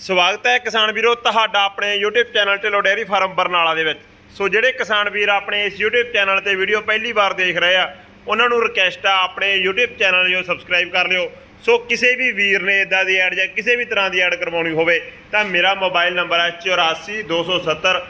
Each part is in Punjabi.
ਸਵਾਗਤ ਹੈ ਕਿਸਾਨ ਵੀਰੋ ਤੁਹਾਡਾ ਆਪਣੇ YouTube channel Dhillon dairy farm Barnala ਦੇ ਵਿੱਚ। ਸੋ ਜਿਹੜੇ ਕਿਸਾਨ ਵੀਰ ਆਪਣੇ ਇਸ YouTube ਚੈਨਲ ਤੇ ਵੀਡੀਓ ਪਹਿਲੀ ਵਾਰ ਦੇਖ ਰਹੇ ਆ, ਉਹਨਾਂ ਨੂੰ ਰਿਕਵੈਸਟ ਆ ਆਪਣੇ YouTube ਚੈਨਲ ਨੂੰ ਸਬਸਕ੍ਰਾਈਬ ਕਰ ਲਿਓ। ਸੋ ਕਿਸੇ ਵੀ ਵੀਰ ਨੇ ਇਦਾਂ ਦੀ ਐਡ ਜਾਂ ਕਿਸੇ ਵੀ ਤਰ੍ਹਾਂ ਦੀ ਐਡ ਕਰਵਾਉਣੀ ਹੋਵੇ, ਤਾਂ ਮੇਰਾ ਮੋਬਾਈਲ ਨੰਬਰ ਹੈ 84 19817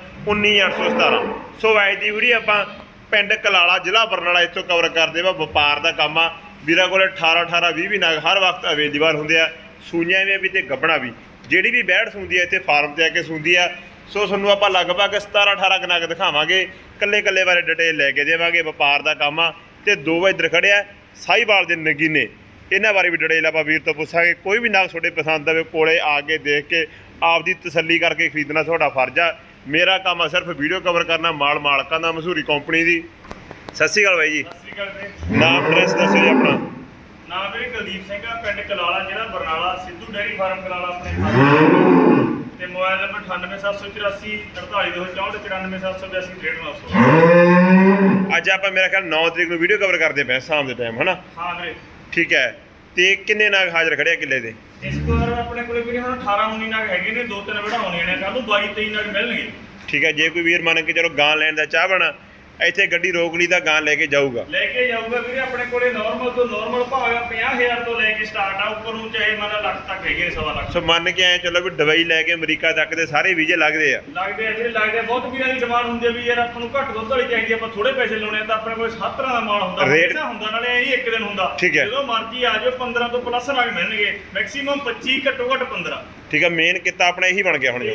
ਸੋ ਅੱਜ ਦੀ ਵੀਡੀਓ ਆਪਾਂ ਪਿੰਡ ਕਲਾਲਾ ਜ਼ਿਲ੍ਹਾ ਬਰਨਾਲਾ ਇੱਥੋਂ ਕਵਰ ਕਰਦੇ ਵਾ, ਵਪਾਰ ਦਾ ਕੰਮ ਆ। ਵੀਰਾਂ ਕੋਲੇ 18 18 20 20 ਨਗ ਹਰ ਵਕਤ ਅਵੇਲੇਬਲ ਹੁੰਦੇ ਆ। ਸੂਈਆਂ ਵੀ ਆ ਵੀ ਤੇ ਗੱਬਣਾ ਵੀ। ਜਿਹੜੀ ਵੀ ਬੈੜ ਸੁੰਦੀ ਆ ਇੱਥੇ ਫਾਰਮ ਤੇ ਆ ਕੇ ਸੁੰਦੀ ਆ। ਸੋ ਤੁਹਾਨੂੰ ਆਪਾਂ ਲਗਭਗ 17 18 ਕੁ ਨਗ ਦਿਖਾਵਾਂਗੇ। ਕੱਲੇ ਕੱਲੇ ਬਾਰੇ ਡਿਟੇਲ ਲੈ ਕੇ ਦੇਵਾਂਗੇ ਵਪਾਰ ਦਾ ਕੰਮ ਆ। ਤੇ ਦੋ ਵਜੇ ਇੱਧਰ ਖੜਿਆ ਸਾਈਵਾਲ ਦੇ ਨਗੀਨੇ। ਇਹਨਾਂ ਬਾਰੇ ਵੀ ਡਿਟੇਲ ਆਪਾਂ ਵੀਰ ਤੋਂ ਪੁੱਛਾਂਗੇ। ਕੋਈ ਵੀ ਨਗ ਤੁਹਾਡੇ ਪਸੰਦ ਆਵੇ ਕੋਲੇ ਆ ਕੇ ਦੇਖ ਕੇ ਆਪਦੀ ਤਸੱਲੀ ਕਰਕੇ ਖਰੀਦਣਾ ਤੁਹਾਡਾ ਫਰਜ਼ ਆ। ਮੇਰਾ ਕੰਮ ਆ ਸਿਰਫ ਵੀਡੀਓ ਕਵਰ ਕਰਨਾ ਮਾਲ ਮਾਲਕਾਂ ਦਾ ਮਸ਼ਹੂਰੀ ਕੰਪਨੀ ਦੀ। ਸਤਿ ਸ਼੍ਰੀ ਅਕਾਲ ਬਾਈ ਜੀ। ਸਤਿ ਸ਼੍ਰੀ ਅਕਾਲ ਜੀ। ਨਾਮ ਐਡਰੈਸ ਦੱਸੋ ਜੀ ਆਪਣਾ। ਨਾਮ ਵੀਰੇ ਕੁਲਦੀਪ ਸਿੰਘ ਆ ਪਿੰਡ ਕਲਾਲਾ ਜ਼ਿਲ੍ਹਾ ਬਰਨਾਲਾ ਸਿੱਧੂ ਡੈਰੀ ਫਾਰਮ ਕਲਾਲਾ ਆਪਣੇ ਫਾਰਮ ਤੇ ਮੋਬਾਈਲ ਨੰਬਰ 98784 48264 97782 ਅੱਜ ਆਪਾਂ ਮੇਰਾ ਖਿਆਲ 9 ਤਰੀਕ ਨੂੰ ਵੀਡੀਓ ਕਵਰ ਕਰਦੇ ਪਏ ਸ਼ਾਮ ਦੇ ਟਾਈਮ ਹਨਾ? ਹਾਂ ਵੀਰੇ। ਠੀਕ ਹੈ। ਤੇ ਕਿੰਨੇ ਨਾਗ ਹਾਜ਼ਰ ਖੜਿਆ ਕਿੱਲੇ ਦੇ? ਇਸ ਵਾਰ ਆਪਣੇ ਕੋਲੇ ਵੀਰੇ ਹੁਣ 18 19 ਨਗ ਹੈਗੇ ਨੇ ਦੋ ਤਿੰਨ ਵਢਾਉਣੇ ਨੇ ਕੱਲ ਨੂੰ 22 23 ਨਗ ਮਿਲਣਗੇ। ਠੀਕ ਹੈ ਜੇ ਕੋਈ ਵੀਰ ਮੰਨ ਕੇ ਚਲੋ ਗਾਂ ਲੈਣ ਦਾ ਚਾਹ ਬਣਾ ਇੱਥੇ ਗੱਡੀ ਰੋਕ ਲਈ ਤਾਂ ਗਾਂ ਲੈ ਕੇ ਜਾਊਗਾ। ਲੈ ਕੇ ਜਾਊਗਾ ਵੀਰੇ ਆਪਣੇ ਕੋਲੇ ਨਾਰਮਲ ਤੋਂ ਨਾਰਮਲ ਭਾਅ ਆ 50000 ਤੋਂ ਲੈ ਕੇ ਸਟਾਰਟ ਆ ਉੱਪਰ ਨੂੰ ਚਾਹੇ ਮੰਨ ਲੱਖ ਤੱਕ ਹੈਗੇ ਨੇ ਸਵਾ ਲੱਖ। ਸੋ ਮੰਨ ਕੇ ਆਏ ਚਲੋ ਵੀ ਦਵਾਈ ਲੈ ਕੇ ਅਮਰੀਕਾ ਤੱਕ ਦੇ ਸਾਰੇ ਵੀਜ਼ੇ ਲੱਗਦੇ ਆ। ਲੱਗਦੇ ਆ ਵੀਰੇ ਲੱਗਦੇ। ਬਹੁਤ ਵੀਰਾਂ ਦੀ ਡਿਮਾਂਡ ਹੁੰਦੀ ਆ ਵੀ ਯਾਰ ਆਪਾਂ ਨੂੰ ਘੱਟ ਦੁੱਧ ਵਾਲੀ ਚਾਹੀਦੀ ਆਪਾਂ ਥੋੜੇ ਪੈਸੇ ਲਾਉਣੇ ਤਾਂ ਆਪਣੇ ਕੋਲ ਸੱਤ ਤਰ੍ਹਾਂ ਦਾ ਮਾਲ ਹੁੰਦਾ ਹਮੇਸ਼ਾ ਹੁੰਦਾ ਨਾਲੇ ਇਹ ਇੱਕ ਦਿਨ ਹੁੰਦਾ। ਠੀਕ ਹੈ। ਜਦੋਂ ਮਰਜ਼ੀ ਆ ਜਾਓ 15 ਤੋਂ ਪਲੱਸ ਲੱਗ ਮਿਲਣਗੇ ਮੈਕਸਿਮਮ 25 ਘੱਟੋ ਘੱਟ 15 ਠੀਕ ਹੈ ਮੇਨ ਕਿੱਤਾ ਆਪਣਾ ਇਹੀ ਬਣ ਗਿਆ ਹੁਣ ਜੋ।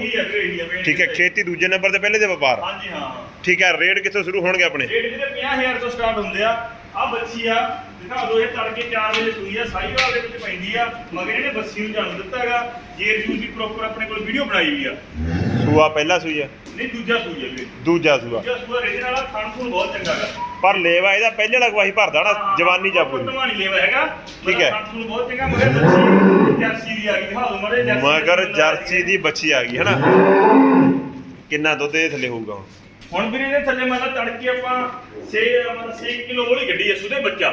ਠੀਕ ਹੈ ਖੇਤੀ ਦੂਜੇ ਨੰਬਰ ਤੇ ਪਹਿਲੇ ਦੇ ਵਪਾਰ। ਹਾਂਜੀ ਹਾਂ। ਠੀਕ ਹੈ ਰੇਟ ਕਿੱਥੋਂ ਸ਼ੁਰੂ ਹੋਣਗੇ ਆਪਣੇ। ਰੇਟ ਵੀਰੇ 50000 ਤੋਂ ਸਟਾਰਟ ਹੁੰਦੇ ਆ। ਆ ਬੱਚੀ ਆ ਦਿਖਾ ਦੋ ਇਹ ਤੜਕੇ 4 ਵਜੇ ਸੂਈ ਆ ਸਾਈਵਾਲ ਦੇ ਵਿੱਚ ਪੈਂਦੀ ਆ ਮਗਰ ਇਹਨੇ ਬੱਸੀ ਨੂੰ ਜਨਮ ਦਿੱਤਾ ਹੈਗਾ। ਜੇ ਜੂਸ ਦੀ ਪ੍ਰੋਪਰ ਆਪਣੇ ਕੋਲ ਵੀਡੀਓ ਬਣਾਈ ਹੋਈ ਆ। ਸੂਆ ਪਹਿਲਾ ਸੂਈ ਆ? ਨਹੀਂ ਦੂਜਾ ਸੂਈ ਆ ਵੀਰੇ। ਦੂਜਾ ਸੂਆ। ਦੂਜਾ ਸੂਆ ਰੇਜਨ ਵਾਲਾ ਥਣ ਥਣ ਬਹੁਤ ਚੰਗਾ ਹੈਗਾ। ਪਰ ਲੇਵਾ ਇਹਦਾ ਪਹਿਲੇ ਲਗਵਾਹੀ ਭਰਦਾ ਨਾ ਜਵਾਨੀ ਜਾ ਪੂਰੀ। ਟਮਾਣੀ ਲੈਵਾ ਹੈਗਾ। ਠੀਕ ਹੈ। ਥਣ ਥਣ ਬਹੁਤ ਚੰਗਾ ਮਗਰ ਬੱਚੀ ਜਰਸੀ ਦੀ ਆ ਗਈ ਦਿਖਾ ਦੋ ਮਰੇ ਜਰਸੀ ਮਗਰ ਜਰਸੀ ਦੀ ਬੱਚੀ ਆ ਗਈ ਹਨਾ? ਕਿੰਨਾ ਦੁੱਧ ਇਹ ਥੱਲੇ ਹੋਊਗਾ ਹੁਣ? ਹੁਣ ਵੀਰੇ ਇਹਦੇ ਥੱਲੇ ਮਤਲਬ ਤੜਕੇ ਆਪਾਂ 6 ਮਤਲਬ 6 ਕਿਲੋ ਵਾਲੀ ਗੱਡੀ ਐ ਸੁਦੇ ਬੱਚਾ।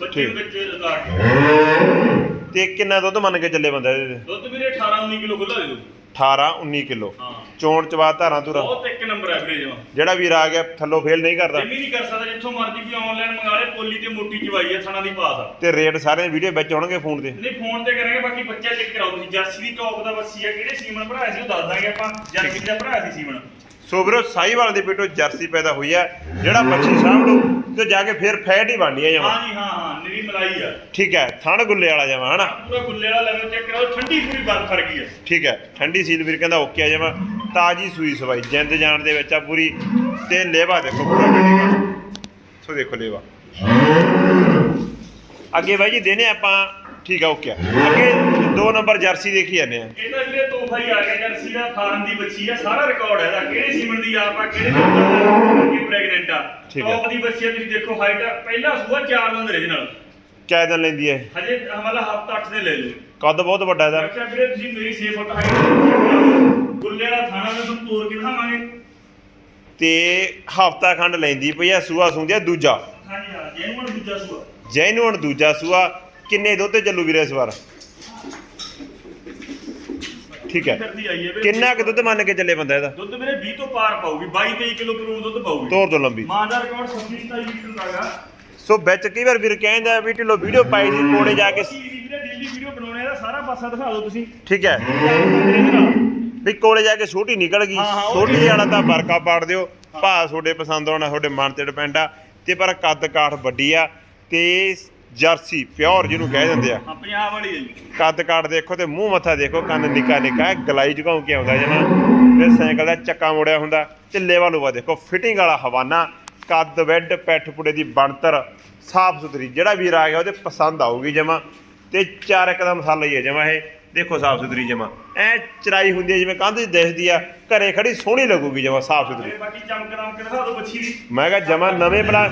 ਬੱਚੇ ਠੀਕ। ਵਿੱਚ ਲਗਾ ਕੇ ਤੇ ਕਿੰਨਾ ਦੁੱਧ ਮੰਨ ਕੇ ਚੱਲੇ ਬੰਦਾ ਇਹਦੇ? ਤੇ? ਦੁੱਧ ਵੀਰੇ 18 19 ਕਿਲੋ ਖੁੱਲਾ ਦੇ ਦੋ 18 19 ਕਿਲੋ। ਹਾਂ। ਚੋਣ ਚਵਾ ਧਾਰਾਂ ਧੁਰਾ। ਬਹੁਤ ਇੱਕ ਨੰਬਰ ਹੈ ਵੀਰੇ ਜਮਾ। ਜਿਹੜਾ ਵੀਰ ਆ ਗਿਆ ਥੱਲੋਂ ਫੇਲ ਨਹੀਂ ਕਰਦਾ। ਇਹ ਵੀ ਨਹੀਂ ਕਰ ਸਕਦਾ ਜਿੱਥੋਂ ਮਰਜ਼ੀ ਵੀ ਆਨਲਾਈਨ ਮੰਗਾ ਲੇ ਪੋਲੀ ਤੇ ਮੋਟੀ ਚਵਾਈ ਆ ਥਣਾ ਦੀ ਪਾਸ ਆ। ਤੇ ਰੇਟ ਸਾਰੇ ਵੀਡੀਓ ਵਿੱਚ ਆਉਣਗੇ ਫੋਨ ਤੇ। ਨਹੀਂ ਫੋਨ ਤੇ ਕਰਾਂਗੇ ਬਾਕੀ ਬੱਚਾ ਚੈੱਕ ਕਰਾਓ ਤੁਸੀਂ। ਜਰਸੀ ਦੀ ਟੌਪ ਦਾ ਬੱਸੀ ਆ ਕਿਹੜੇ ਸੀਮਨ ਭਰਾਇਆ ਸੀ ਉਹ ਦੱਸ ਦਾਂਗੇ ਆਪਾਂ। ਜਰਸੀ ਦਾ ਭਰਾਇਆ ਸੀ ਸੀਮਨ। ਸੋ ਵੀਰੋ ਸਾਈਵਾਲ ਦੇ ਪੇਟੋਂ ਜਰਸੀ ਪੈਦਾ ਹੋਈ ਹੈ ਜਿਹੜਾ ਬੱਚੀ ਸਾਂਭ ਲਓ ਤੇ ਜਾ ਕੇ ਫਿਰ ਫੈਟ ਹੀ ਬਣਨੀ ਹੈ ਜਮਾ। ਹਾਂ ਜੀ ਹਾਂ ਹਾਂ ਨਿਰੀ ਮਲਾਈ ਆ। ਠੀਕ ਹੈ ਥਣ ਗੁੱਲੇ ਵਾਲਾ ਜਮਾ ਹਨਾ? ਪੂਰਾ ਗੁੱਲੇ ਵਾਲਾ ਲੈਵਲ ਚੈੱਕ ਕਰਾਓ ਠੰਡੀ ਪੂਰੀ ਬਰਫ ਵਰਗੀ ਆ। ਠੀਕ ਹੈ ਠੰਡੀ ਸੀਲ ਵੀਰ ਕਹਿੰਦਾ ਓਕੇ ਆ ਜਮਾ। ਤਾਜੀ ਸੂਈ ਸਵਾਈ ਜਿੰਦ ਜਾਣ ਦੇ ਵਿੱਚ ਆ ਪੂਰੀ। ਤੇ ਲੇਵਾ ਦੇਖੋ ਪੂਰਾ ਗੱਡੀ ਸੋ ਦੇਖੋ ਲੇਵਾ। ਅੱਗੇ ਬਾਈ ਜੀ ਦੇਨੇ ਆਪਾਂ ਠੀਕ ਆ ਓਕੇ ਅੱਗੇ ਦੋ ਨੰਬਰ ਜਰਸੀ ਦੇਖੀ ਜਾਂਦੇ ਆ। ਇਹਦਾ ਵੀਰੇ ਤੋਹਫਾ ਹੀ ਆ ਗਿਆ ਜਰਸੀ ਦਾ ਫਾਰਮ ਦੀ ਬੱਚੀ ਆ ਸਾਰਾ ਰਿਕਾਰਡ ਹੈ ਇਹਦਾ। ਕਿਹੜੇ ਸੀਮਨ ਦੀ ਆਪ ਆ ਕਿਹੜੇ ਦੀ ਪ੍ਰੈਗਨੈਂਟ ਆ। ਟੌਪ ਦੀ ਬੱਚੀ ਆ ਤੁਸੀਂ ਦੇਖੋ ਹਾਈਟ ਪਹਿਲਾ ਸੂਆ 4 ਦਿਨ ਦੇ ਨਾਲ। ਕਿਆ ਦਿਨ ਲੈਂਦੀ ਹੈ ਹਜੇ ਹਮਾਰਾ ਹਫਤਾ 8 ਦਿਨ ਲੈ ਲਓ ਕੱਦ ਬਹੁਤ ਵੱਡਾ ਇਹਦਾ। ਅੱਛਾ ਵੀਰੇ ਤੁਸੀਂ ਮੇਰੀ 6 ਫੁੱਟ ਹਾਈਟ ਗੁੱਲੇ ਦਾ ਥਾਣਾ ਮੈਂ ਤੁਹਾਨੂੰ ਤੋੜ ਕੇ ਦਿਖਾਵਾਂਗੇ। ਤੇ ਹਫਤਾ ਖੰਡ ਲੈਂਦੀ ਪਈ ਆ ਸੂਆ ਸੁੰਦਿਆ ਦੂਜਾ। ਹਾਂਜੀ ਹਾਂ ਜੈਨੂਅਨ ਦੂਜਾ ਸੂਆ। ਜੈਨੂਨ ਦੂਜਾ ਸੂਆ। ਕਿੰਨੇ ਦੁੱਧ ਚੱਲੂ ਵੀਰੇ ਇਸ ਵਾਰ? ਠੀਕ ਹੈ। ਕਰਦੀ ਆਈ ਹੈ ਵੀਰੇ। ਕਿੰਨਾ ਕੁ ਦੁੱਧ ਮੰਨ ਕੇ ਚੱਲੇ ਬੰਦਾ ਇਹਦਾ? ਦੁੱਧ ਵੀਰੇ 20 ਤੋਂ ਪਾਰ ਪਾਊਗੀ 22 23 ਕਿਲੋ ਕਰੂੰ ਦੁੱਧ ਪਾਊਗੀ। ਤੋਰ ਤੋਂ ਲੰਬੀ। ਮਾਂ ਦਾ ਰਿਕਾਰਡ 26 27 ਲੀਟਰ ਦਾ ਹੈਗਾ। ਸੋ ਵਿੱਚ ਕਈ ਵਾਰ ਵੀਰ ਕਹਿੰਦਾ ਵੀ ਢਿੱਲੋ ਵੀਡੀਓ ਪਾਈ ਸੀ ਕੋੜੇ ਜਾ ਕੇ ਵੀਰੇ ਡੇਲੀ ਵੀਡੀਓ ਬਣਾਉਣੇ ਦਾ ਸਾਰਾ ਪਾਸਾ ਦਿਖਾ ਦਿਓ ਤੁਸੀਂ। ਠੀਕ ਹੈ। ਹਾਂ ਵੀ ਕੋਲੇ ਜਾ ਕੇ ਛੋਟੀ ਨਿਕਲ ਗਈ ਹਾਂ, ਹਾਂ, ਉਹ ਛੋਟੀ ਵਾਲਾ ਤਾਂ ਵਰਕਾ ਪਾੜ ਦਿਓ। ਭਾ ਤੁਹਾਡੇ ਪਸੰਦ ਆਉਣਾ ਤੁਹਾਡੇ ਮਨ ਤੇ ਡਿਪੈਂਡ ਆ। ਤੇ ਪਰ ਕੱਦ ਕਾਠ ਵੱਡੀ ਆ ਤੇ ਜਰਸੀ ਪਿਓਰ ਜਿਹਨੂੰ ਕਹਿ ਦਿੰਦੇ ਆ। ਪੰਜਾਬ ਵਾਲੀ ਹੈ ਜੀ। ਕੱਦ ਕਾਠ ਦੇਖੋ ਤੇ ਮੂੰਹ ਮੱਥਾ ਦੇਖੋ ਕੰਨ ਨਿੱਕਾ ਨਿੱਕਾ ਗਲਾਈ ਝੁਕਾਉ ਕੇ ਆਉਂਦਾ ਜਮਾ ਤੇ ਸਾਈਕਲ ਦਾ ਚੱਕਾ ਮੋੜਿਆ ਹੁੰਦਾ ਤੇ ਲੇਵਾ ਲੂਵਾ ਦੇਖੋ ਫਿਟਿੰਗ ਵਾਲਾ ਹਵਾਨਾ ਕੱਦ ਬੈੱਡ ਪੈਠ ਪੁੜੇ ਦੀ ਬਣਤਰ ਸਾਫ਼ ਸੁਥਰੀ ਜਿਹੜਾ ਵੀਰ ਆ ਗਿਆ ਉਹਦੇ ਪਸੰਦ ਆਊਗੀ ਜਮਾ। ਤੇ ਚਾਰ ਇੱਕ ਦਾ ਮਸਾਲਾ ਹੀ ਹੈ ਜਮਾ ਇਹ ਦੇਖੋ ਸਾਫ਼ ਸੁਥਰੀ ਜਮਾ। ਐ ਚਰਾਈ ਹੁੰਦੀ ਹੈ ਜਿਵੇਂ ਕੰਧ 'ਚ ਦਿਖਦੀ ਆ ਘਰੇ ਖੜੀ ਸੋਹਣੀ ਲੱਗੂਗੀ ਜਮਾ ਸਾਫ਼ ਸੁਥਰੀ। ਤੇ ਬਾਕੀ ਚਮਕ ਦਮਕ ਦਿਖਾ ਦਿਓ ਬੱਚੀ ਦੀ। ਮੈਂ ਕਿਹਾ ਜਮਾ ਨਵੇਂ ਪਲਾ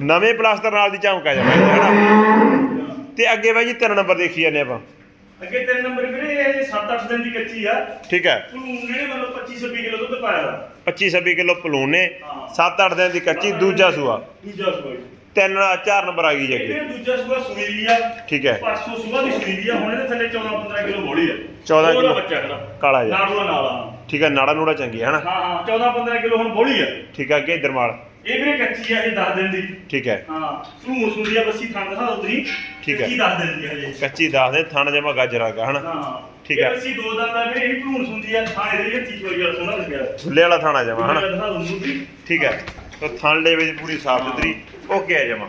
ਨਵੇਂ ਪਲਾਸਟਰ ਨਾਲ ਦੀ ਚਮਕਾ ਜਮਾ ਇਹ ਹਨਾ? ਤੇ ਅੱਗੇ ਬਾਈ ਜੀ ਤਿੰਨ ਨੰਬਰ ਦੇਖੀ ਜਾਂਦੇ ਆਪਾਂ। ਅੱਗੇ ਤੇਰੇ ਨੰਬਰ ਵੀਰੇ ਇਹ 7-8 ਦਿਨ ਦੀ ਕੱਚੀ ਆ। ਠੀਕ ਹੈ। ਉਹਨੂੰ ਨੇ ਮਤਲਬ 25 26 ਕਿਲੋ ਦੁੱਧ ਪਾਇਆ ਦਾ 25 26 ਕਿਲੋ ਪਲੂਨ ਨੇ ਹਾਂ। 7-8 ਦਿਨ ਦੀ ਕੱਚੀ ਦੂਜਾ ਸੂਆ। ਦੂਜਾ ਸੂਆ ਜੀ। ਤਿੰਨ ਚਾਰ ਨੰਬਰ ਆ ਗਈ ਜੀ ਅੱਗੇ। ਦੂਜਾ ਸੂਆ ਸੂਈ ਵੀ ਆ। ਠੀਕ ਹੈ। ਪਰਸੋਂ ਸੂਆ ਦੀ ਸੂਈ ਵੀ ਆ ਹੁਣ ਇਹਦੇ ਥੱਲੇ 14 15 ਕਿਲੋ ਬੋਲੀ ਆ। 14 ਉਹਦਾ ਕਿਲੋ। ਬੱਚਾ ਖੜਾ ਕਾਲਾ ਜਿਹਾ। ਨਾੜੂਆ ਨਾਲ ਠੀਕ ਹੈ ਨਾੜਾ ਨੂੜਾ ਚੰਗੀ ਹੈ ਹਨਾ? ਹਾਂ ਹਾਂ 14 15 ਕਿਲੋ ਹੁਣ ਬੋਲੀ ਆ। ਠੀਕ ਹੈ ਅੱਗੇ ਇਧਰ ਮਾਲ ਇਹ ਵੀਰੇ ਕੱਚੀ ਆ ਇਹ 10 ਦਿਨ ਦੀ। ਠੀਕ ਹੈ। ਹਾਂ ਸੂਹ ਸੁੰਦੀ ਆ ਬੱਸੀ ਥਾਂ ਦਿਖਾ ਉਤਰੀ ਠੀਕ ਹੈ। ਕੱਚੀ 10 ਦਿਨ ਦੀ ਹਜੇ। ਕੱਚੀ ਦੱਸ ਦੇ ਥਣ ਜਮਾ ਗਾਜਰਾ ਗਾ ਹਨਾ? ਹਾਂ। ਠੀਕ ਇਹ ਹੈ। ਬੱਸੀ ਦੋ ਦੰਦ ਆ ਵੀਰੇ ਇਹ ਭੂਣ ਸੁੰਦੀ ਆ ਥਾਂ ਇਹਦੇ ਵਿੱਚ ਚੀਜ਼ ਹੋਈ ਆ ਸੋਹਣਾ ਲੱਗਿਆ ਖੁੱਲੇ ਵਾਲਾ ਥਾਣਾ ਜਮਾ ਹਨਾ? ਦਿਖਾ ਦੂੰ ਮੂੰਹ ਠੀਕ ਹੈ। ਤਾਂ ਥਣ ਦੇ ਵਿੱਚ ਪੂਰੀ ਸਾਫ਼ ਸੁਥਰੀ ਓਕੇ ਹੈ ਜਮਾ।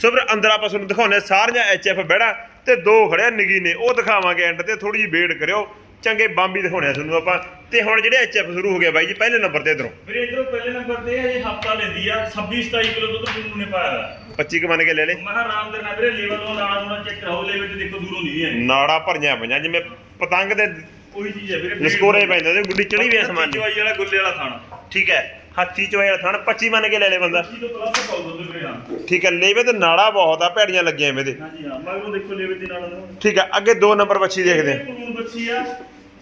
ਸੋ ਫਿਰ ਅੰਦਰ ਆਪਾਂ ਤੁਹਾਨੂੰ ਦਿਖਾਉਂਦੇ ਹਾਂ ਸਾਰੀਆਂ ਐਚਐਫ ਬੈੜਾ ਤੇ ਦੋ ਖੜਿਆ ਨਗੀਨੇ ਉਹ ਦਿਖਾਵਾਂਗੇ ਐਂਡ ਤੇ ਥੋੜੀ ਜਿਹੀ ਵੇਟ ਕਰਿਓ। ਚੰਗੇ ਬੰਬੀ ਦਿਖਾਉਣੇ ਆ ਤੁਹਾਨੂੰ ਆਪਾਂ। ਤੇ ਹੁਣ ਜਿਹੜੇ ਐਚਐਫ ਸ਼ੁਰੂ ਹੋ ਗਿਆ ਬਾਈ ਜੀ ਪਹਿਲੇ ਨੰਬਰ ਤੇ ਇਧਰੋਂ। ਵੀਰੇ ਇਧਰੋਂ ਪਹਿਲੇ ਨੰਬਰ ਤੇ ਇਹ ਹਫਤਾ ਲੈਂਦੀ ਆ 26 27 ਕਿਲੋ ਦੁੱਧ ਪੂਣ ਨੇ ਪਾਇਆ ਹੋਇਆ। 25 ਕ ਮੰਨ ਕੇ ਲੈ ਲੈ। ਮੈਂ ਆਰਾਮ ਦੇ ਨਾਲ ਵੀਰੇ ਲੈਵਲ ਉਹ ਨਾਲ ਉਹਨਾਂ ਚੈੱਕ ਕਰਾਓ ਲੈਵਲ ਤੇ ਦੇਖੋ ਦੂਰੋਂ ਨਹੀਂ ਹੈ ਨਾੜਾ ਭਰੀਆਂ ਪਈਆਂ ਜਿਵੇਂ ਪਤੰਗ ਦੇ ਉਹੀ ਚੀਜ਼ ਹੈ ਵੀਰੇ ਲਸਕੋਰੇ ਪੈਂਦੇ ਤੇ ਗੁੱਡੀ ਚੜੀ ਵੀ ਅਸਮਾਨ ਚਵਾਈ ਵਾਲਾ ਗੁੱਲੇ ਵਾਲਾ ਖਾਣਾ ਠੀਕ ਹੈ। ਹੱਥੀ ਚੋਏ ਥਣ 25 ਮੰਨ ਕੇ ਲੈ ਲੈ ਬੰਦਾ। ਜੀ ਤੋਂ ਪਲੱਸ ਪਾਉ ਦੁੱਧ ਵੀਰੇ ਹਾਂ ਠੀਕ ਹੈ ਲੇਵੇ ਤੇ ਨਾੜਾ ਬਹੁਤ ਆ ਭੈੜੀਆਂ ਲੱਗੀਆਂ ਐਵੇਂ ਦੇ। ਹਾਂਜੀ ਹਾਂ ਮਗਰੋਂ ਦੇਖੋ ਲੈਵਲ ਦੇ ਨਾਲ ਠੀਕ ਹੈ ਅੱਗੇ ਦੋ ਨੰਬਰ ਬੱਚੀ ਦੇਖਦੇ ਬੱਚੀ ਆ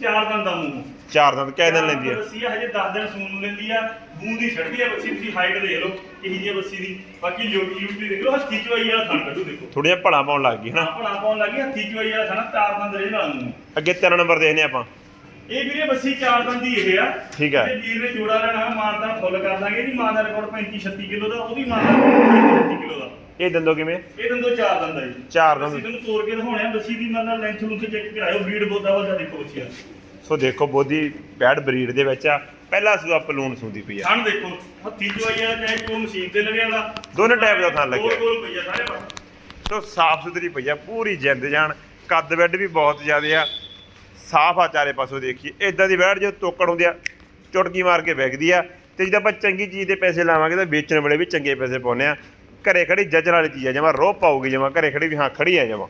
ਚਾਰ ਦਿਨ ਦਾ ਮੂੰਹ ਚਾਰ ਦੰਦ ਕਹਿ ਦਿਨ ਲੈਂਦੀ ਹੈ ਬੱਸੀ ਆ ਹਜੇ 10 ਦਿਨ ਸੂਣ ਨੂੰ ਲੈਂਦੀ ਆ। ਮੂੰਹ ਦੀ ਛੜਦੀ ਆ ਬੱਸੀ ਤੁਸੀਂ ਹਾਈਟ ਦੇਖ ਲਓ ਕਿਹੀ ਜੀ ਆ ਬੱਸੀ ਦੀ। ਬਾਕੀ ਲਿਓਟੀ ਲਿਓਟੀ ਦੇਖ ਲਓ ਹੱਥੀ ਚਵਾਈ ਵਾਲਾ ਥਣ ਕੱਢੋ ਦੇਖੋ। ਥੋੜੀਆਂ ਭਲਾ ਪਾਉਣ ਲੱਗ ਗਈ ਹਨਾ? ਆਪਣਾ ਪਾਉਣ ਲੱਗੀ ਹੱਥੀ ਚਵਾਈ ਵਾਲਾ ਥਣ ਚਾਰ ਦਿਨ ਦੇ ਨਾਲ ਮੂੰਹ ਅੱਗੇ ਤਿੰਨ ਨੰਬਰ ਦੇਖਨੇ ਆਪਾਂ। ਇਹ ਵੀਰੇ ਬੱਸੀ ਚਾਰ ਦੰਦ ਦੀ ਇਹ ਆ। ਠੀਕ ਹੈ। ਜੇ ਵੀਰ ਨੇ ਜੋੜਾ ਲੈਣਾ ਮਾਰਦਾ ਫੁੱਲ ਕਰ ਦਾਂਗੇ ਇਹਦੀ। ਮਾਂ ਦਾ ਰਿਕਾਰਡ 35 36 ਕਿਲੋ ਦਾ ਉਹਦੀ ਮਾਂ ਦਾ ਰਿਕਾਰਡ 36 ਕਿਲੋ ਦਾ। ਇਹ ਦੰਦੋ ਕਿਵੇਂ? ਇਹ ਦੰਦੋ ਚਾਰ ਦੰਦ ਆ ਜੀ। ਚਾਰ ਦੰਦ। ਅਸੀਂ ਤੁਹਾਨੂੰ ਤੋੜ ਕੇ ਦਿਖਾਉਣੇ ਆ। ਬੱਸੀ ਦੀ ਮਨ ਲੈਂਥ ਨੂੰ ਚੈੱਕ ਕਰਾਇਓ। ਬਰੀਡ ਬੋਦਾ ਵਾਲਾ ਦੇਖੋ ਬੱਚੀ ਆ ਸੋ ਦੇਖੋ ਬੋਦੀ ਬੈਡ ਬਰੀਡ ਦੇ ਵਿੱਚ ਆ। ਪਹਿਲਾ ਸੂਆ ਪਲੂਣ ਸੁੰਦੀ ਪਈ ਆ। ਥਣ ਦੇਖੋ ਹੱਥੀ ਚਵਾਈ ਵਾਲਾ ਚਾਹੇ ਕੋ ਮਸ਼ੀਨ ਤੇ ਲਵੇ ਵਾਲਾ ਦੋਨੇ type ਦਾ ਥਣ ਲੱਗਿਆ। ਗੋਲ ਗੋਲ ਪਈਆ ਸਾਰੇ ਪਾਸੇ। ਸੋ ਸਾਫ਼ ਸੁਥਰੀ ਪਈ ਆ ਪੂਰੀ ਜਿੰਦ ਜਾਨ। ਕੱਦ ਬੈਡ ਵੀ ਬਹੁਤ ਜ਼ਿਆਦੇ ਆ। ਸਾਫ਼ ਆ ਚਾਰੇ ਪਾਸੋਂ ਦੇਖੀਏ ਇਦਾਂ ਦੀ ਬੈਡ ਜੋ ਤੋਕੜ ਹੁੰਦੀ ਆ ਚੁਟਕੀ ਮਾਰ ਕੇ ਵਿਕਦੀ ਆ ਤੇ ਜਦੋਂ ਆਪਾਂ ਚੰਗੀ ਚੀਜ਼ ਦੇ ਪੈਸੇ ਲਾਵਾਂਗੇ ਤਾਂ ਵੇਚਣ ਵੇਲੇ ਵੀ ਚੰਗੇ ਪੈਸੇ ਪਾਉਂਦੇ ਆ। ਘਰੇ ਖੜੀ ਜੱਜਣ ਵਾਲੀ ਚੀਜ਼ ਆ ਜਮਾ ਰੋਹ ਪਾਉਗੀ ਜਮਾ ਘਰੇ ਖੜੀ ਵੀ ਹਾਂ ਖੜੀ ਆ ਜਮਾ।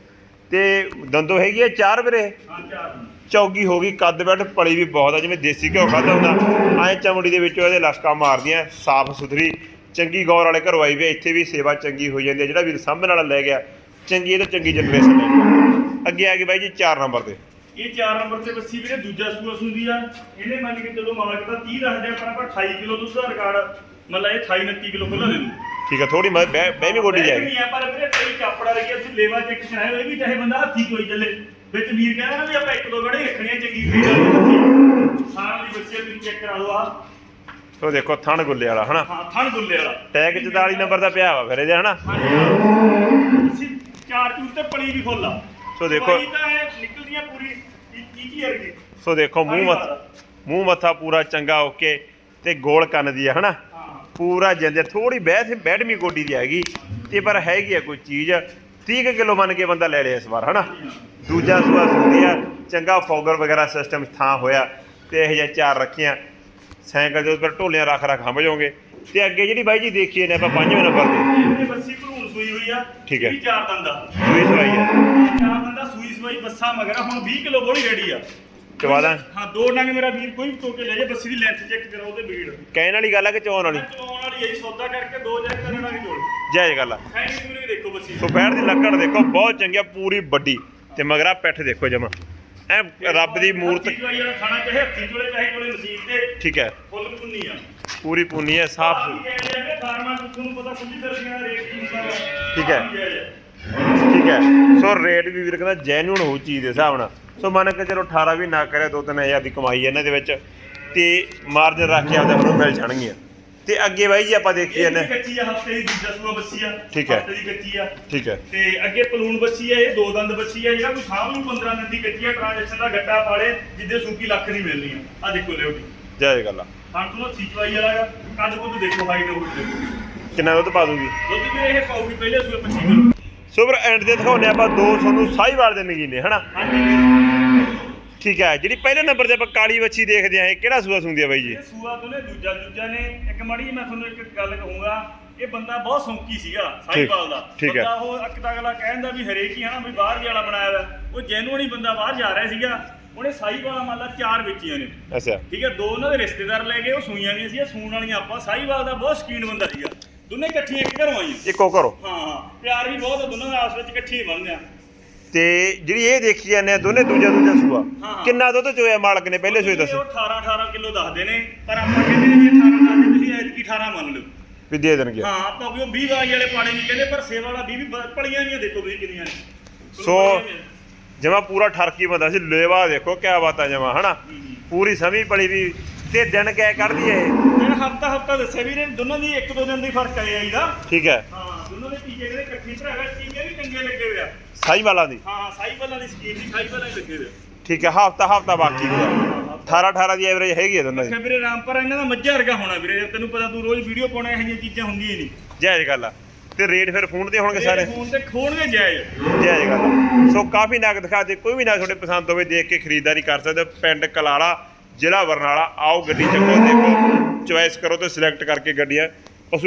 ਤੇ ਦੰਦੋ ਹੈਗੀ ਆ ਚਾਰ ਵੀਰੇ? ਹਾਂ ਚਾਰ। ਚੌਗੀ ਹੋ ਗਈ ਕੱਦ ਬੈਡ ਪਲੀ ਵੀ ਬਹੁਤ ਆ ਜਿਵੇਂ ਦੇਸੀ ਘਿਓ ਖਾਦਾ ਹੁੰਦਾ। ਐ ਚਮੜੀ ਦੇ ਵਿੱਚੋਂ ਇਹਦੇ ਲਸ਼ਕਾ ਮਾਰਦੀਆਂ ਸਾਫ਼ ਸੁਥਰੀ ਚੰਗੀ ਗੌਰ ਵਾਲੇ ਘਰੋਂ ਆਈ ਵੀ ਇੱਥੇ ਵੀ ਸੇਵਾ ਚੰਗੀ ਹੋ ਜਾਂਦੀ ਹੈ ਜਿਹੜਾ ਵੀਰ ਸਾਂਭਣ ਵਾਲਾ ਲੈ ਗਿਆ ਚੰਗੀ ਇਹ ਤਾਂ ਚੰਗੀ ਜਨਰੇਸ਼ਨ ਹੈ ਅੱਗੇ ਆ ਗਈ ਬਾਈ ਜੀ 4 ਨੰਬਰ ਤੇ। ਇਹ 4 ਨੰਬਰ ਤੇ ਬੱਸੀ ਵੀਰੇ ਦੂਜਾ ਸੂਆ ਸੁੰਦੀ ਆ। ਇਹਨੇ ਮੰਨ ਕੇ ਚਲੋ ਮਾਲਕ ਦਾ 30 ਰੱਖਦੇ ਆਪਣਾ ਪਰ 28 ਕਿਲੋ ਦੁੱਧ ਦਾ ਰਿਕਾਰਡ ਮਤਲਬ ਇਹ 28 29 ਕਿਲੋ ਖੁੱਲਾ ਦੇ ਦੂ। ਠੀਕ ਹੈ ਥੋੜੀ ਬਹਿ ਵੀ ਗੋਡੀ ਜਾਏਗੀ ਨਹੀਂ ਆ ਪਰ ਵੀਰੇ ਕਈ ਕਾਪੜਾ ਰਹੀ ਅਸੀਂ ਲੇਵਾ ਚੈੱਕ ਕਰਾਇਆ ਇਹ ਵੀ ਚਾਹੇ ਬੰਦਾ ਹੱਥੀ ਕੋਈ ਚੱਲੇ। ਵਿੱਚ ਵੀਰ ਕਹਿੰਦਾ ਨਾ ਵੀ ਆਪਾਂ ਇੱਕ ਦੋ ਗੜੇ ਰੱਖਣੀਆਂ ਚੰਗੀ ਵਾਲੀ ਹੱਥੀ ਸਾਰਾ ਦੀ ਬੱਚੇ ਤੁਸੀਂ ਚੈੱਕ ਕਰਾ ਲਓ ਆ। ਸੋ ਦੇਖੋ ਥਣ ਗੁੱਲੇ ਵਾਲਾ ਹਨਾ? ਹਾਂ ਥਣ ਗੁੱਲੇ ਵਾਲਾ। ਟੈਗ 44 ਨੰਬਰ ਦਾ ਪਿਆ ਵਾ ਫਿਰ ਇਹਦੇ ਹਨਾ? ਚਾਰ ਚੂਰ ਤੇ ਪਲੀ ਵੀ ਖੋਲਾ ਸੋ ਦੇਖੋ- ਤਾਂ ਨਿਕਲਦੀਆਂ ਪੂਰੀ। ਸੋ ਦੇਖੋ ਮੂੰਹ ਮੱਥਾ ਮੂੰਹ ਮੱਥਾ ਪੂਰਾ ਚੰਗਾ ਓਕੇ ਤੇ ਗੋਲ ਕੰਨ ਦੀ ਆ ਹਨਾ? ਹਾਂ। ਪੂਰਾ ਜਿੰਦੇ ਥੋੜੀ ਬਹਿ ਬੈਡਮੀ ਗੋਡੀ ਦੀ ਹੈਗੀ ਤੇ ਪਰ ਹੈਗੀ ਆ ਕੋਈ ਚੀਜ਼। 30 ਕਿਲੋ ਮੰਨ ਕੇ ਬੰਦਾ ਲੈ ਲਿਆ ਇਸ ਵਾਰ ਹਨਾ? ਦੂਜਾ ਸੂਆ ਸੁਣਦੀ ਆ ਚੰਗਾ ਫੌਗਰ ਵਗੈਰਾ ਸਿਸਟਮ ਥਾਂ ਹੋਇਆ ਤੇ ਇਹ ਜਿਹਾ ਚਾਰ ਰੱਖੀਆਂ। ਸਾਈਕਲ ਦੇ ਉੱਪਰ ਢੋਲੀਆਂ ਰੱਖ ਰੱਖ ਹੰਭ ਜਾਓਗੇ ਤੇ ਅੱਗੇ ਜਿਹੜੀ ਬਾਈ ਜੀ ਦੇਖੀਏ ਨੇ ਆਪਾਂ ਪੰਜਵੇਂ ਨੰਬਰ ਤੇ। ਇਹਨੇ ਬੱਸੀ ਭਰੂਣ ਸੂਈ ਹੋਈ ਆ ਠੀਕ ਹੈ। ਇਹ ਚਾਰ ਦੰਦਾ ਸੂਈ ਸਵਾਈ ਆ। ਚਾਰ ਦੰਦਾ ਸੂਈ ਸਵਾਈ ਬੱਸਾ ਮਗਰ ਹੁਣ 20 ਕਿਲੋ ਬੋਲੀ ਰੈਡੀ ਆ। ਚਵਾ ਦਾਂ? ਹਾਂ ਦੋ ਡੰਗ ਮੇਰਾ ਵੀਰ ਕੋਈ ਵੀ ਕੇ ਲੈ ਜਾ ਬੱਸੀ ਦੀ ਲੈਂਥ ਚੈੱਕ ਕਰੋ ਉਹਦੇ ਬਰੀਡ ਕਹਿਣ ਵਾਲੀ ਗੱਲ ਆ ਕਿ ਚਵਾਉਣ ਵਾਲੀ? ਚਵਾਉਣ ਵਾਲੀ ਇਹ ਸੌਦਾ ਕਰਕੇ ਦੋ ਜੈਕ ਕਰਨ ਵਾਲੀ ਜੋੜ ਜਾਇਜ਼ ਗੱਲ ਆ ਖਾਈ ਪੂਰੀ ਦੇਖੋ ਬੱਸੀ। ਸੋ ਬੈਠ ਦੀ ਲੱਕੜ ਦੇਖੋ ਬਹੁਤ ਚੰਗੀ ਆ ਪੂਰੀ ਵੱਡੀ। ਤੇ ਮਗਰਾ ਪਿੱਠ ਦੇਖੋ ਜਮਾ। ਐ ਰੱਬ ਦੀ ਮੂਰਤ ਹੱਥੀ ਚਵਾਈ ਵਾਲਾ ਖਾਣਾ ਚਾਹੇ ਹੱਥੀ ਚੋਲੇ ਚਾਹੇ ਕੋਲੇ ਨਸੀਬ ਤੇ ਠੀਕ ਹੈ ਫੁੱਲ ਪੁੰਨੀ ਆ ਪੂਰੀ ਪੂਨੀ ਹੈ ਸਾਫ਼ ਫਾਰਮਾਂ ਨੂੰ ਤੁਹਾਨੂੰ ਪਤਾ ਕੁਝ ਦਰਜੀਆਂ ਦਾ ਰੇਟ ਕੀ ਹੁੰਦਾ ਵਾ। ਠੀਕ ਹੈ। ਹੈ। ਠੀਕ ਹੈ ਸੋ ਰੇਟ ਵੀ ਵੀਰ ਕਹਿੰਦਾ ਜੈਨੂਨ ਹੋਊ ਚੀਜ਼ ਦੇ ਹਿਸਾਬ ਨਾਲ ਸੋ ਮੰਨ ਕੇ ਚਲੋ 18 ਵੀ ਨਾ ਕਰੇ 2-3000 ਦੀ ਕਮਾਈ ਹੈ ਇਹਨਾਂ ਦੇ ਵਿੱਚ ਤੇ ਮਾਰਜਨ ਰੱਖ ਕੇ ਆਪਦੇ ਨੂੰ ਮਿਲ ਜਾਣਗੀਆਂ ਤੇ ਅੱਗੇ ਬਾਈ ਜੀ ਆਪਾਂ ਇਹ ਨੇ ਵੀ ਕੱਚੀ ਆ ਹਫ਼ਤੇ ਦੀ ਦੂਜਾ ਸੂਆ ਬੱਸੀ ਆ। ਠੀਕ ਹੈ। ਹਫ਼ਤੇ ਦੀ ਕੱਚੀ ਆ। ਠੀਕ ਹੈ। ਤੇ ਅੱਗੇ ਪਲੂਣ ਬੱਸੀ ਆ ਇਹ ਦੋ ਦੰਦ ਬੱਸੀ ਆ ਜਿਹੜਾ ਕੋਈ ਸਾਂਭ ਨੂੰ 15 ਦਿਨ ਦੀ ਕੱਚੀ ਆ ਟ੍ਰਾਂਜੈਕਸ਼ਨ ਦਾ ਗੱਟਾ ਪਾੜੇ ਜਿੱਦੇ ਸੂਕੀ ਲੱਖ ਦੀ ਮਿਲਣੀ ਆ। ਆ ਦੇਖੋ ਲਿਓ ਜੀ। ਜਾਇਜ਼ ਗੱਲ ਆ ਹਾਂ ਤੁਹਾਨੂੰ ਸੀਚਵਾਈ ਵਾਲਾ। ਕੱਦ ਕੁੱਦ ਦੇਖੋ ਹਾਈਟ ਹੋ ਦੇਖੋ। ਕਿੰਨਾ ਦੁੱਧ ਪਾ ਦੂਗੀ? ਦੁੱਧ ਵੀ ਇਹ ਪਾਉਗੀ ਪਹਿਲੇ ਸੂਏ 25 ਕਿਲੋ। ਸੋ ਫਿਰ ਐਂਡ ਤੇ ਦਿਖਾਉਂਦੇ ਆਪਾਂ ਦੋ ਤੁਹਾਨੂੰ ਸਾਹੀਵਾਲ ਦੇ ਨਗੀਨੇ ਹਨਾ? ਹਾਂਜੀ। ਠੀਕ ਹੈ ਜਿਹੜੀ ਪਹਿਲੇ ਨੰਬਰ ਤੇ ਆਪਾਂ ਕਾਲੀ ਵੱਛੀ ਦੇਖਦੇ ਆਂ ਇਹ ਕਿਹੜਾ ਸੂਆ ਸੁੰਦੀ ਆ ਬਾਈ ਜੀ? ਇਹ ਸੂਆ ਤੋਂ ਨੇ ਦੂਜਾ ਦੂਜਾ ਨੇ ਇੱਕ ਮਾੜੀ ਮੈਂ ਤੁਹਾਨੂੰ ਇੱਕ ਗੱਲ ਕਹੂੰਗਾ ਇਹ ਬੰਦਾ ਬਹੁਤ ਸੌਂਕੀ ਸੀਗਾ ਸਾਈਵਾਲ ਦਾ। ਠੀਕ ਹੈ। ਬੰਦਾ ਉਹ ਇੱਕ ਤਾਂ ਅਗਲਾ ਕਹਿੰਦਾ ਵੀ ਹਰੇਕ ਹੀ ਹਨਾ ਵੀ ਬਾਹਰ ਵਾਲਾ ਬਣਾਇਆ ਹੋਇਆ। ਉਹ ਜੈਨੂਅਨ ਹੀ ਬੰਦਾ ਬਾਹਰ ਜਾ ਰਿਹਾ ਸੀਗਾ। ਉਹਨੇ ਸਾਈਵਾਲ ਮੰਨ ਲਾ ਚਾਰ ਵੇਚੀਆਂ ਨੇ। ਅੱਛਾ। ਠੀਕ ਹੈ ਦੋ ਉਹਨਾਂ ਦੇ ਰਿਸ਼ਤੇਦਾਰ ਲੈ ਗਏ ਉਹ ਸੂਈਆਂ ਵੀ ਸੀ ਸੂਣ ਵਾਲੀਆਂ ਆਪਾਂ। ਸਾਈਵਾਲ ਦਾ ਬਹੁਤ ਸ਼ਕੀਨ ਬੰਦਾ ਸੀਗਾ। ਦੋਨੇ ਇਕੱਠੀਆਂ ਇੱਕ ਘਰੋਂ ਆਈਆਂ। ਇੱਕੋ ਕਰੋ ਹਾਂ ਹਾਂ। ਪਿਆਰ ਵੀ ਬਹੁਤ ਆ ਦੋਨਾਂ ਦਾ ਆਪਸ ਵਿੱਚ ਇਕੱਠੇ ਹੀ ਬਣਦੇ ਆ ਤੇ ਜਿਹੜੀ ਇਹ ਦੇਖੀ ਜਾਂਦੇ ਆ ਦੋਨੇ ਦੂਜਾ ਦੂਜਾ ਸੂਆ। ਹਾਂ। ਕਿੰਨਾ ਦੁੱਧ ਚੋਇਆ ਮਾਲਕ ਨੇ? ਪਹਿਲੇ ਸੂਏ ਦੱਸੋ। ਉਹ 18 18 ਕਿਲੋ ਦੱਸਦੇ ਨੇ ਪਰ ਆਪਾਂ ਕਹਿੰਦੇ ਨੇ ਵੀ 18 ਦੱਸਦੇ ਤੁਸੀਂ ਐਤਕੀ 18 ਮੰਨ ਲਓ। ਵੀ ਦੇ ਦੇਣਗੇ। ਹਾਂ ਆਪਾਂ ਕੋਈ 20 ਬਾਈ ਵਾਲੇ ਪਾਣੇ ਨਹੀਂ ਕਹਿੰਦੇ ਪਰ ਸੇਵਾ ਵਾਲਾ 20 ਵੀ ਪਲੀਆਂ ਵੀ ਦੇਖੋ ਵੀ ਕਿੰਨੀਆਂ ਨੇ। ਸੋ ਜਮਾ ਪੂਰਾ ਠਰਕੀ ਬੰਦਾ ਸੀ ਲੇਵਾ ਦੇਖੋ ਕਿਆ ਬਾਤ ਆ ਜਮਾ ਹਨਾ? ਪੂਰੀ ਸਮੀ ਪਲੀ ਵੀ ਤੇ ਦਿਨ ਕਿਆ ਕੱਢਦੀ ਏ ਮੈਂ ਹਫਤਾ ਹਫਤਾ ਦੱਸਿਆ ਵੀ ਨੇ ਦੋਨਾਂ ਦੀ ਇੱਕ ਦੋ ਦਿਨ ਦੀ ਫ਼ਰਕ ਆਇਆ ਇਹਦਾ। ਠੀਕ ਹੈ। ਹਾਂ ਦੋਨਾਂ ਦੇ ਟੀਕੇ ਜਿਹੜੇ ਇਕੱਠੀ ਭਰਾਗਾ ਟੀਕੇ ਵੀ ਚੰਗੇ ਲੱਗੇ ਹੋਏ ਆ ਸਾਈ ਵਾਲਾ ਦੀ। ਹਾਂ ਹਾਂ ਸਾਈ ਬੱਲਾਂ ਦੀ ਸਕੀਮ ਦੀ ਸਾਈ ਬੱਲਾਂ ਹੀ ਲੱਗੇ ਹੋਏ ਆ। ਠੀਕ ਹੈ ਹਫਤਾ ਹਫਤਾ ਬਾਕੀ ਹੋਇਆ। 18 18 ਦੀ ਐਵਰੇਜ ਹੈਗੀ ਹੈ ਦੋਨਾਂ ਦੀ। ਅੱਛਾ ਵੀਰੇ ਰਾਮਪੁਰ ਇਹਨਾਂ ਦਾ ਮੱਝਾ ਵਰਗਾ ਹੋਣਾ ਵੀਰੇ। ਤੈਨੂੰ ਪਤਾ ਤੂੰ ਰੋਜ਼ ਵੀਡੀਓ ਪਾਉਣਾ ਇਹੋ ਜਿਹੀਆਂ ਚੀਜ਼ਾਂ ਹੁੰਦੀਆਂ ਹੀ ਨਹੀਂ। ਜਾਇਜ਼ ਗੱਲ ਆ। ਤੇ ਰੇਟ ਫਿਰ ਫੋਨ ਤੇ ਹੋਣਗੇ ਸਾਰੇ? ਫੋਨ ਤੇ ਖੋਣਗੇ ਜਾਇਜ਼। ਜਾਇਜ਼ ਗੱਲ ਆ। ਸੋ ਕਾਫੀ ਨਗ ਦਿਖਾ ਦੇ ਕੋਈ ਵੀ ਨਾ ਤੁਹਾਡੇ ਪਸੰਦ ਹੋਵੇ ਦੇਖ ਕੇ ਖਰੀਦਦਾਰੀ ਕਰ ਸਕਦੇ ਹੋ। ਪਿੰਡ ਕਲਾਲਾ ਜ਼ਿਲ੍ਹਾ ਬਰਨਾਲਾ ਆਓ ਗੱਡੀ ਚੱਕੋ ਦੇਖੋ ਚੁਆਇਸ ਕਰੋ ਤੇ ਸਿਲੈਕਟ ਕਰਕੇ ਗੱਡੀਆਂ। ਪਸ਼ੂ ਲੈ